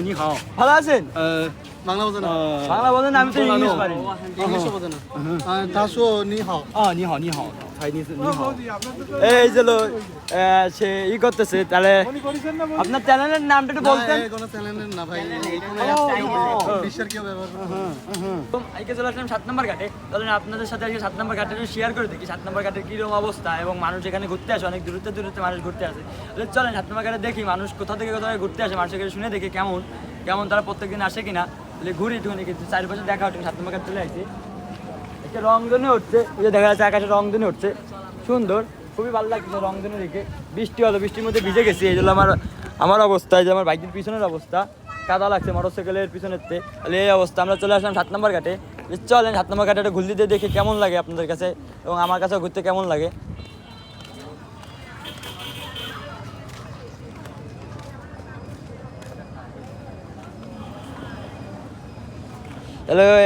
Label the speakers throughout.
Speaker 1: 你好，
Speaker 2: 帕拉
Speaker 1: 森。
Speaker 3: 呃，忙了
Speaker 1: 我
Speaker 2: 真的。忙了我真
Speaker 3: 的，你们这里有？啊，他
Speaker 1: 说你好。啊，你好，你好。
Speaker 2: এই যে সে ই করতেছে তাহলে আপনার চ্যানেলের নামটা একটু বলতেন।
Speaker 3: কোনো চ্যানেলের না ভাই এই কোনো
Speaker 2: ও,
Speaker 3: অ্যাপস কেউ
Speaker 2: ও।
Speaker 3: বিশ্বের কেউ ব্যবহার
Speaker 2: আজকে চলে আসলাম সাত নম্বর ঘাটে। তাহলে আপনাদের সাথে আজকে সাত নম্বর ঘাটে শেয়ার করে দেখি। সাত নম্বর ঘাটের কীরকম অবস্থা এবং মানুষ এখানে ঘুরতে আসে অনেক দূরত্বে দূরত্বে মানুষ ঘুরতে আসে। চলেন সাত নম্বর ঘাটে দেখি মানুষ কোথা থেকে কোথায় ঘুরতে আসে মানুষের কাছে শুনে দেখি কেমন কেমন তারা প্রত্যেকদিন আসে কিনা। ঘুরি একটুখানি কিন্তু চারিপাশে দেখা হচ্ছে সাত নম্বর ঘাট চলে আসছে। একটা রংধনু উঠছে ওই যে দেখা যাচ্ছে আকাশে রংধনু উঠছে সুন্দর, খুবই ভালো লাগছে রংধনু দেখে। বৃষ্টি হলো, বৃষ্টির মধ্যে ভিজে গেছি, এই জন্য আমার আমার অবস্থা, এই যে আমার বাইকের পিছনের অবস্থা। কাদা লাগছে মোটর মোটরসাইকেলের পিছনের তে তাহলে এই অবস্থা, আমরা চলে আসলাম সাত নম্বর ঘাটে। চলেন সাত নম্বর ঘাটে একটা ঘুরতে দিয়ে দেখে কেমন লাগে আপনাদের কাছে এবং আমার কাছেও ঘুরতে কেমন লাগে।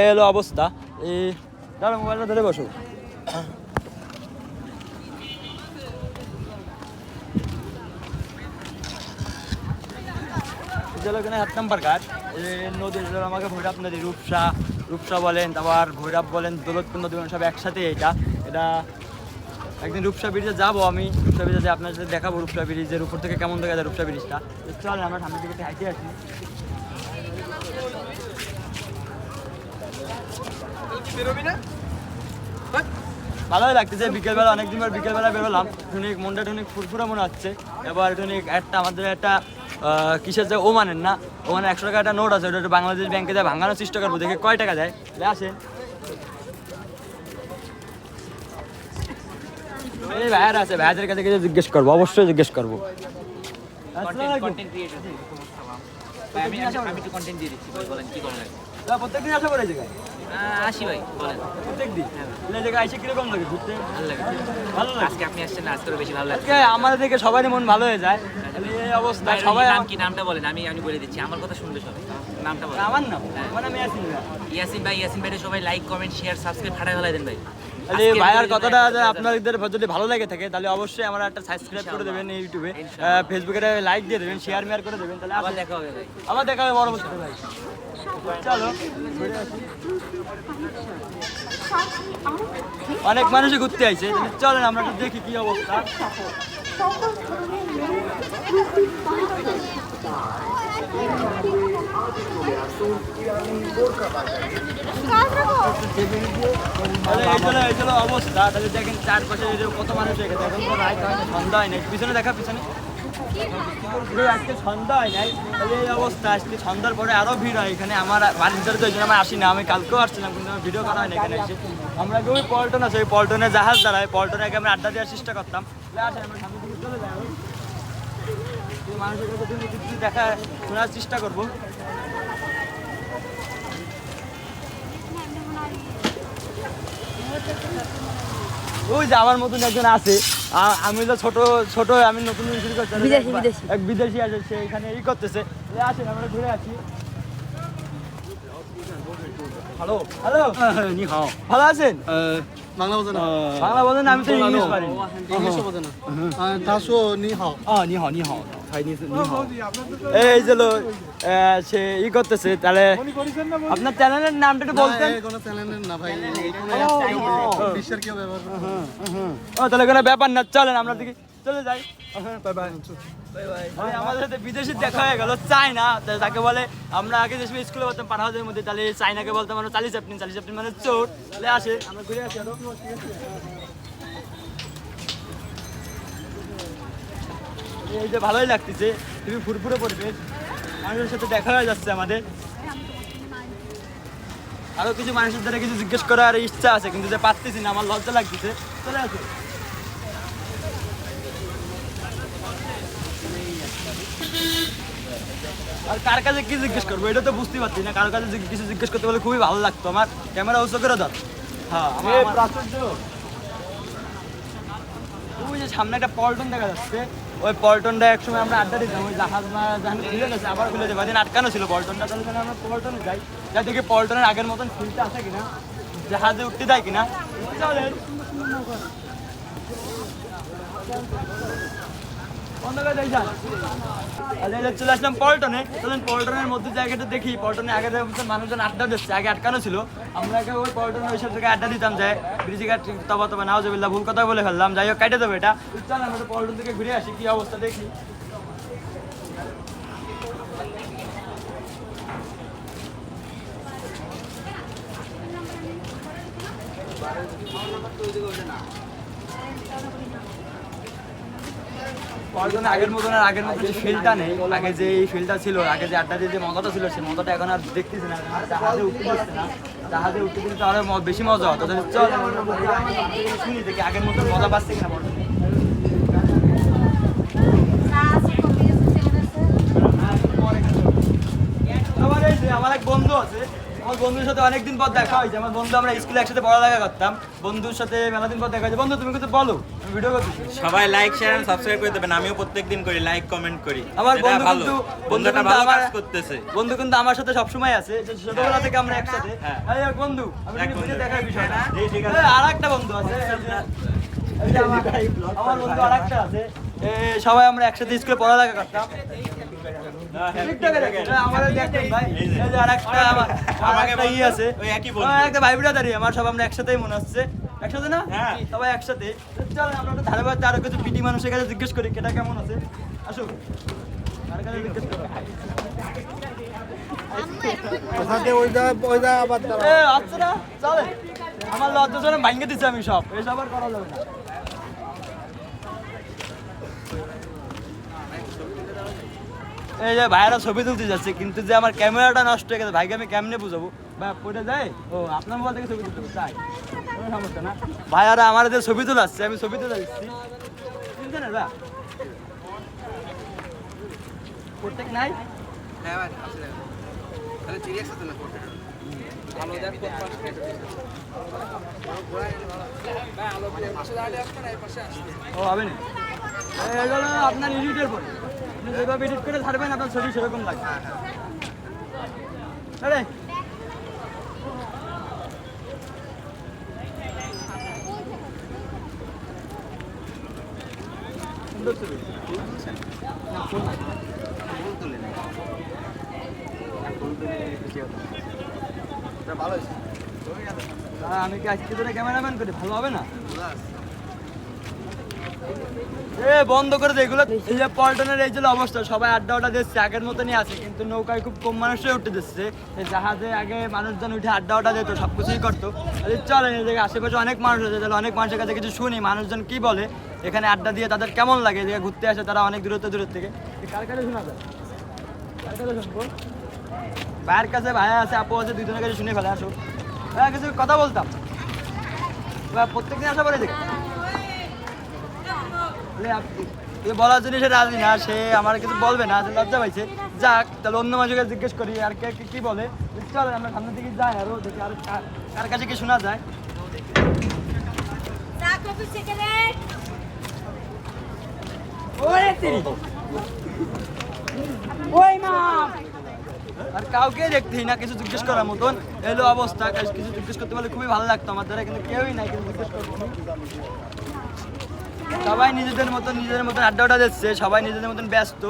Speaker 2: এই হলো অবস্থা। এই দাঁড়া মোবাইলটা ধরে বসো। জল এখানে সাত নম্বর ঘাট এই নদী জল আমাকে ভৈরব নদী, রূপসা রূপসা বলেন, তারপর ভৈরব বলেন, দৌলতপুর নদী সব একসাথে এটা। এটা একদিন রূপসা ব্রিজে যাব আমি। রূপসা ব্রিজে আপনার সাথে দেখাবো রূপসা ব্রিজের উপর থেকে কেমন দেখা যায় রূপসা ব্রিজটা চলেন আমরা সামনের দিকে হাইটে আসি। ভালোই লাগতেছে বিকেলবেলা অনেকদিন পর বিকেলবেলা বেরোলাম। টুনিক মনটা টুনিক ফুরফুরা মনে হচ্ছে। এবার টুনিক একটা আমাদের একটা কিসের যে ও ওমানের না ওমানে একশো টাকা একটা নোট আছে ওটা একটু বাংলাদেশ ব্যাংকে যায় ভাঙানোর চেষ্টা করব দেখে কয় টাকা দেয় তাহলে আসেন এই ভাইয়ার আছে ভাইয়াদের কাছে কিছু জিজ্ঞেস করব অবশ্যই জিজ্ঞেস করব।
Speaker 4: কন্টেন্ট ক্রিয়েটর আমি আমি আমি একটু কন্টেন্ট দিয়ে দিচ্ছি বলেন কি
Speaker 2: প্রত্যেকদিন আসা করে জায়গায়?
Speaker 4: আসি ভাই বলেন।
Speaker 2: প্রত্যেকদিন? এই জায়গায় এসে কীরকম লাগে ঘুরতে?
Speaker 4: ভালো লাগে
Speaker 2: ভালো লাগে।
Speaker 4: আজকে আপনি আসছেন আজকে বেশি ভালো লাগে
Speaker 2: আমাদের দেখে সবারই মন ভালো হয়ে যায়। এই অবস্থা সবাই
Speaker 4: নাম কি? নামটা বলেন আমি আমি বলে দিচ্ছি। আমার কথা শুনবে সবাই। নামটা বলেন।
Speaker 2: আমার নাম? আমার নাম ইয়াসিন ভাইয়া।
Speaker 4: ইয়াসিন ভাই ইয়াসিন ভাইরে সবাই লাইক কমেন্ট শেয়ার সাবস্ক্রাইব ফাটাই ফেলাই দেন ভাই।
Speaker 2: তাহলে ভাইয়ার কথাটা আপনাদের যদি ভালো লাগে থাকে তাহলে অবশ্যই আমার একটা সাবস্ক্রাইব করে দেবেন ইউটিউবে ফেসবুকে লাইক দিয়ে দেবেন শেয়ার মেয়ার করে দেবেন তাহলে
Speaker 4: আবার দেখা হবে ভাই।
Speaker 2: আবার দেখা হবে পরবর্তীতে ভাই চলো। অনেক মানুষই ঘুরতে আইছে। চলেন আমরা একটু দেখি কি অবস্থা। তাহলে এই চলো অবস্থা। তাহলে দেখেন চারপাশে কত মানুষ হয়ে পিছনে দেখা, পিছনে। হয় নাই। এই অবস্থা পরে আরও ভিড় হয় এখানে। আমার বাড়ির ভিতরে তো এই জন্য আমি আসি না আমি কালকেও আসছিলাম, কিন্তু ভিডিও করা হয় না এখানে এসে। আমরা ওই পল্টন আছে, ওই পল্টনে জাহাজ দাঁড়ায়। পল্টনে আগে আমরা আড্ডা দেওয়ার চেষ্টা করতাম। মানুষের কাছে দেখা, শোনার চেষ্টা করব। ওই যে আমার মতন একজন আছে আ- আমি তো ছোট ছোট আমি নতুন নতুন শুরু করছি
Speaker 5: বিদেশি, বিদেশি।
Speaker 2: এক বিদেশি আছে সে এখানে ই করতেছে তাহলে আসেন আমরা ঘুরে আসি হ্যালো হ্যালো
Speaker 1: 呃，你好，
Speaker 2: ভালো আছেন
Speaker 1: 呃
Speaker 3: বাংলা বোঝে না
Speaker 1: 呃，
Speaker 2: বাংলা বলেন আমি তো ইংলিশ পারি
Speaker 3: ইংলিশও বোঝে না আহ, তা শো নি হাও
Speaker 1: 啊，你好，你好
Speaker 2: ，এই যে আহ, সে ই করতেছে তাহলে আপনার চ্যানেলের নামটা একটু বলতেন। ও। তাহলে কোনো ব্যাপার না চলেন আমরা দিকে চলে যাই। বাই বাই আমাদের সাথে বিদেশি দেখা হয়ে গেল চায়না তাকে বলে আমরা আগে যে স্কুলে বলতাম পাঠাওয়াদের মধ্যে তাহলে চাইনাকে বলতাম আমরা চালিশ চাপটিন চালিশ চাপটিন মানে চোর। তাহলে আসে আমরা ঘুরে আসি এই যে ভালোই লাগতেছে। তুমি ফুরফুরে পরিবেশ। মানুষের সাথে দেখা হয়ে যাচ্ছে আমাদের। আরও কিছু মানুষের দ্বারা কিছু জিজ্ঞেস করার ইচ্ছা আছে কিন্তু যে পারতেছি না আমার লজ্জা লাগতেছে। চলে আসো। আর কার কাছে কি জিজ্ঞেস করব? এটা তো বুঝতে পারছি না। কারও কাছে কিছু জিজ্ঞেস করতে বলে খুবই ভালো লাগতো। আমার ক্যামেরা উঁচু করে ধর। হ্যাঁ আমার সামনে একটা পল্টন দেখা যাচ্ছে। ওই পল্টনটা একসময় আমরা আড্ডা দিতাম, ওই জাহাজ জাহাজ খুলে গেছে, আবার খুলে যাবে দিন আটকানো ছিল পল্টনটা। তাহলে যেন আমরা পল্টনে যাই। যা দেখি পল্টনের আগের মতন ফিলটা আছে কিনা, জাহাজে উঠতে যায় কিনা চলেন বন্ধ করে দেই যান আর এই যে চলে আসলাম পল্টনে। চলেন পল্টনের মধ্যে জায়গাটা দেখি। পল্টনে আগে মানুষজন আড্ডা দিচ্ছে, আগে আটকানো ছিল। আমরা আগে ওই পল্টনে জায়গায় আড্ডা দিতাম যায় ব্রিজি ঘাট তবা তবা নাও যাবিল্লা ভুল কথা বলে ফেললাম। যাই হোক, কাটে চল, আমরা পল্টন থেকে ঘুরে আসি, কি অবস্থা দেখি। পল্টনে আগের মতন আর আগের মতো যে ফিল্ডটা নেই। আগে যে এই ফিল্ডটা ছিল, আগে যে আড্ডা যে মজাটা ছিল, সেই মজাটা এখন আর দেখতেছি না জাহাজে উঠতে পারছে না। জাহাজে উঠতে দিলে তো আরও বেশি মজা হতো। চল শুনি দেখি আগের মতন মজা পাচ্ছে কিনা যে, আমার এক বন্ধু আছে। আমার বন্ধুর সাথে অনেকদিন পর দেখা হয়েছে। আমার বন্ধু আমরা স্কুলে একসাথে পড়ালেখা করতাম। বন্ধুর সাথে মেলা দিন পর দেখা হয়েছে। বন্ধু তুমি কিন্তু বলো ভিডিও করতেছি
Speaker 5: সবাই লাইক শেয়ার এন্ড সাবস্ক্রাইব করে দেবেন। আমিও প্রত্যেকদিন করি লাইক কমেন্ট করি।
Speaker 2: আমার বন্ধু কিন্তু
Speaker 5: বন্ধুটা ভালো কাজ করতেছে।
Speaker 2: বন্ধু কিন্তু আমার সাথে সবসময় আছে। যে ছোটবেলা থেকে আমরা একসাথে।
Speaker 5: হ্যাঁ।
Speaker 2: এক বন্ধু আমি কিন্তু। দেখার বিষয় না।
Speaker 5: ঠিক আছে।
Speaker 2: আর একটা বন্ধু আছে। আমার- বন্ধু আর একটা আছে সবাই আমরা একসাথে স্কুলে পড়ালেখা করতাম। আমার
Speaker 5: আমাকে
Speaker 2: আরেকটা ই
Speaker 5: বন্ধু,
Speaker 2: আছে।
Speaker 5: ওই একই বন্ধু।
Speaker 2: আমার একটা ভাই ব্রাদারই আমার সব আমরা একসাথেই মনে হচ্ছে। একসাথে না?
Speaker 5: হ্যাঁ।
Speaker 2: সবাই একসাথে। চল আমরা একটা ধারে আরও কিছু পিটি মানুষের কাছে জিজ্ঞেস করি কেটা কেমন আছে? আসো কার কাছে জিজ্ঞেস করো?
Speaker 3: ওখানে ওইটা ওইটা আবার
Speaker 2: এ আচ্ছা না চলে আমার লজ্জা ভাঙ্গে দিচ্ছি আমি সব। এসব আর করা যাবে না। এই যে ভাইরা ছবি তুলতে যাচ্ছে কিন্তু যে আমার ক্যামেরাটা নষ্ট হয়ে গেছে ভাইকে আমি কেমনে বুঝাবো? ভাই পড়ে যায়? ও আপনার মোবাইল থেকে ছবি তুলতে তাই? কোনো সমস্যা না। ভাইয়ারা আমার যে ছবি তোলাচ্ছে আমি ছবি তুলে দিচ্ছি। চিনছেন না ভাই প্রত্যেক নাই ও হবে না। আপনার এডিটের পরে। আপনি যেভাবে এডিট করে ছাড়বেন আপনার ছবি সেরকম লাগবে। আরে। সুন্দর ছবি। না, ফুল না। আহ, আমি কি আজকে ধরে ক্যামেরাম্যান করি? ভালো হবে না? এ, বন্ধ করে দে, এগুলো এই যে পল্টনের এই যে অবস্থা, সবাই আড্ডা ওটা দিচ্ছে, আগের মতনই আছে, কিন্তু নৌকায় খুব কম মানুষই উঠে দিচ্ছে। জাহাজে আগে মানুষজন উঠে আড্ডা ওটা দিত, সব কিছুই করতো। চলেন, এই আশেপাশে অনেক মানুষ আছে, তাহলে অনেক মানুষের কাছে কিছু শুনি, মানুষজন কি বলে, এখানে আড্ডা দিয়ে তাদের কেমন লাগে এই ঘুরতে আসে তারা অনেক দূরত্ব, দূরের থেকে। কাছে ভাইয়ের কাছে ভাইয়া আছে, আপু আছে, দুজনের কাছে শুনে ফেলে, আসো। ভাইয়া, কিছু কথা বলতাম। প্রত্যেকদিন আসা পরে দেখি। বলার জন্য সে রাজি না সে আমার কিছু বলবে না লজ্জা পাইছে। যাক তাহলে অন্য মানুষকে জিজ্ঞেস করি আর কে কে কি বলে? চল আমরা সামনের দিকে যাই আরও দেখি আর কার- কাছে কি শোনা যায়। আর কাউকে দেখতেই না কিছু জিজ্ঞেস করার মতন। এলো অবস্থা কিছু জিজ্ঞেস করতে পারলে খুবই ভালো লাগতো আমার দ্বারা কিন্তু কেউই নাই কিন্তু জিজ্ঞেস করব না। সবাই নিজেদের মতন নিজেদের মতন আড্ডাটা দিচ্ছে সবাই নিজেদের মতন ব্যস্ত।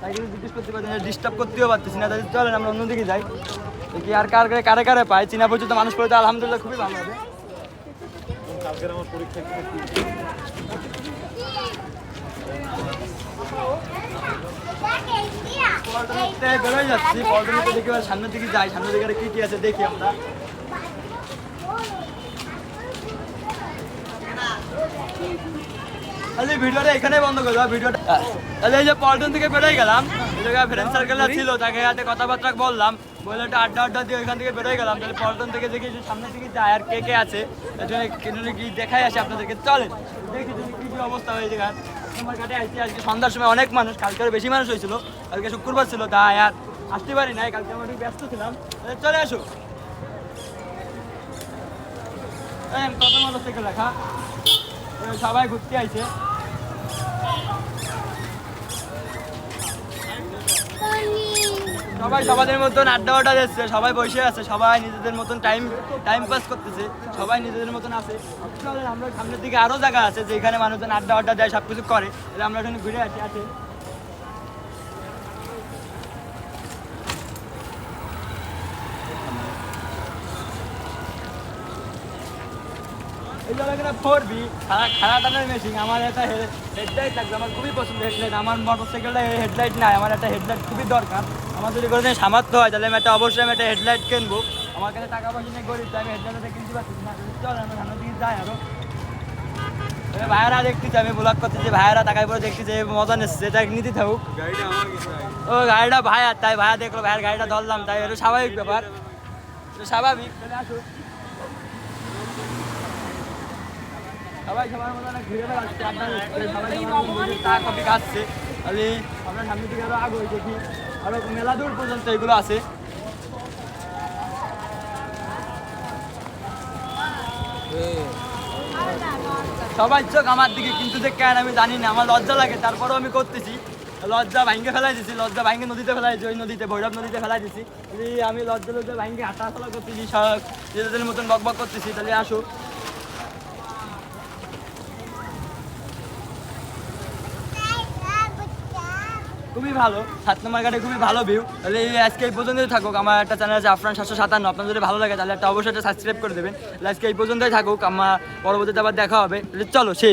Speaker 2: তাই কিছু জিজ্ঞেস করতে পারছি না ডিস্টার্ব করতেও পারতেছি না। তাই চলেন আমরা অন্যদিকে যাই। দেখি আর কার কারে কারে কারে পাই চীনা পরিচিত মানুষ পড়ে তো আলহামদুলিল্লাহ খুবই ভালো হবে। পল্টনেতে বেরোয় যাচ্ছি। পল্টনেতে দেখি সামনের দিকে যাই। সামনের দিকে কি কি আছে দেখি আমরা। তাহলে ভিডিওটা এখানে বন্ধ করে দাও, ভিডিওটা তাহলে এই যে পল্টন থেকে বেরোয় গেলাম, এই জায়গায় ফ্রেন্ড সার্কেলটা ছিল, তাকে হাতে কথাবার্তা বললাম, বলে একটা আড্ডা আড্ডা দিয়ে ওইখান থেকে বেরোয় গেলাম, তাহলে পল্টন থেকে দেখি যে সামনের দিকে যায় আর কে কে আছে, এর জন্য কি দেখাই আসে আপনাদেরকে। চলেন, দেখি যদি কি কি অবস্থা হয়ে যায় আমার কাটে আসছি আজকে সন্ধ্যার সময় অনেক মানুষ, কালকে বেশি মানুষ হয়েছিল, কালকে শুক্রবার ছিল, তা আর আসতে পারি নাই, কালকে একটু ব্যস্ত ছিলাম, তাহলে চলে আসো। কত মানুষ থেকে লেখা সবাই ঘুরতে আইছে। সবাই সবাদের মতন আড্ডা আড্ডা দিচ্ছে, সবাই বসে আছে, সবাই নিজেদের মতন টাইম টাইম পাস করতেছে, সবাই নিজেদের মতন আছে। আমরা সামনের দিকে আরও জায়গা আছে যেখানে মানুষজন আড্ডা আড্ডা দেয় সব কিছু করে আমরা এখানে ঘুরে আসি আছে এই ফোর বি খাড়া খাড়া টানার মেশিন আমার একটা হেডলাইট লাগবে আমার খুবই পছন্দ হেডলাইট আমার মোটর সাইকেলটা হেডলাইট নাই। আমার একটা হেডলাইট খুবই দরকার। আমার যদি কোনো সামর্থ্য হয় তাহলে আমি একটা অবশ্যই আমি একটা হেডলাইট কিনবো। আমার কাছে টাকা পয়সা গরিব আমি হেডলাইটটা কিনতে পারছি না। চল আমরা সামনের দিকে যাই আরও। এ ভাইয়ারা দেখতেছি আমি ব্লগ করতেছি। ভাইয়ারা টাকায় পরে দেখতেছি মজা নিচ্ছে। তাই নিতে থাকুক। ও গাড়িটা ভাইয়া তাই ভাইয়া দেখল ভাইয়ার গাড়িটা ধরলাম। তাই এটা স্বাভাবিক ব্যাপার। স্বাভাবিক। আসুক। সবাই মেলা দূর পর্যন্ত এগুলো আছে। সবাই চোখ আমার দিকে, কিন্তু যে কেন আমি জানি না, আমার লজ্জা লাগে, তারপরেও আমি করতেছি। লজ্জা ভাঙ্গে ফেলাই দিছি, লজ্জা ভাঙ্গে নদীতে ফেলাই ওই নদীতে, ভৈরব নদীতে ফেলাই দিছি। আমি লজ্জা লজ্জা ভাঙ্গে হাঁটাচলা করতেছি, সব নিজেদের মতন বক বক করতেছি। তাহলে আসো। খুবই ভালো। সাত নম্বর ঘাটে খুবই ভালো ভিউ তাহলে এই আজকে এই পর্যন্তই থাকুক। আমার একটা চ্যানেল আছে আফরান সাতশো সাতান্ন। আপনার যদি ভালো লাগে তাহলে একটা অবশ্যই সাবস্ক্রাইব করে দেবেন। আজকে এই পর্যন্তই থাকুক। আমার পরবর্তীতে আবার দেখা হবে। চলো, শেষ।